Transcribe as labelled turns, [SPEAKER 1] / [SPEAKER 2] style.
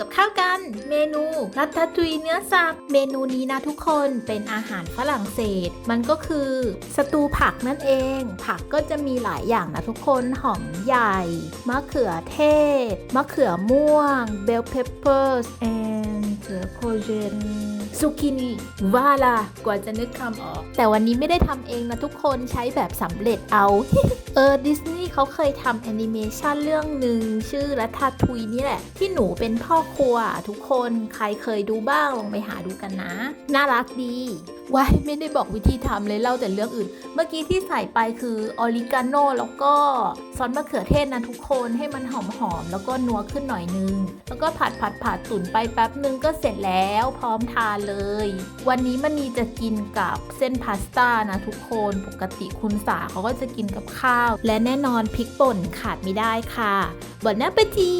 [SPEAKER 1] กับข้าวกัน เมนูรัตทุยเนื้อสับเมนูนี้นะทุกคนเป็นอาหารฝรั่งเศส มันก็คือสตูผักนั่นเอง ผักก็จะมีหลายอย่างนะทุกคนหอมใหญ่ มะเขือเทศ มะเขือม่วงเบลเพปเปอร์ส and โคเจนซูกินีว่าล่ะกว่าจะนึกคำออก แต่วันนี้ไม่ได้ทำเองนะทุกคนใช้แบบสำเร็จเอา เออดิสนีย เขาเคยทำแอนิเมชันเรื่องหนึ่งชื่อรัทาทุยนี่แหละ ที่หนูเป็นพ่อครัวทุกคนใครเคยดูบ้างลองไปหาดูกันนะ น่ารักดี ว้าไม่ได้บอกวิธีทำเลยเล่าแต่เรื่องอื่น เมื่อกี้ที่ใส่ไปคือออริกาโนแล้วก็ซอสมะเขือเทศนะทุกคนให้มันหอมๆแล้วก็นัวขึ้นหน่อยนึง แล้วก็ผัดผัดผัดตุ๋นไปแป๊บนึงก็เสร็จแล้วพร้อมทานเลย วันนี้มันนีจะกินกับเส้นพาสต้านะทุกคนปกติคุณสาเขาก็จะกินกับข้าว และแน่นอนพริกป่นขาดไม่ได้ค่ะบอนน้าปะจี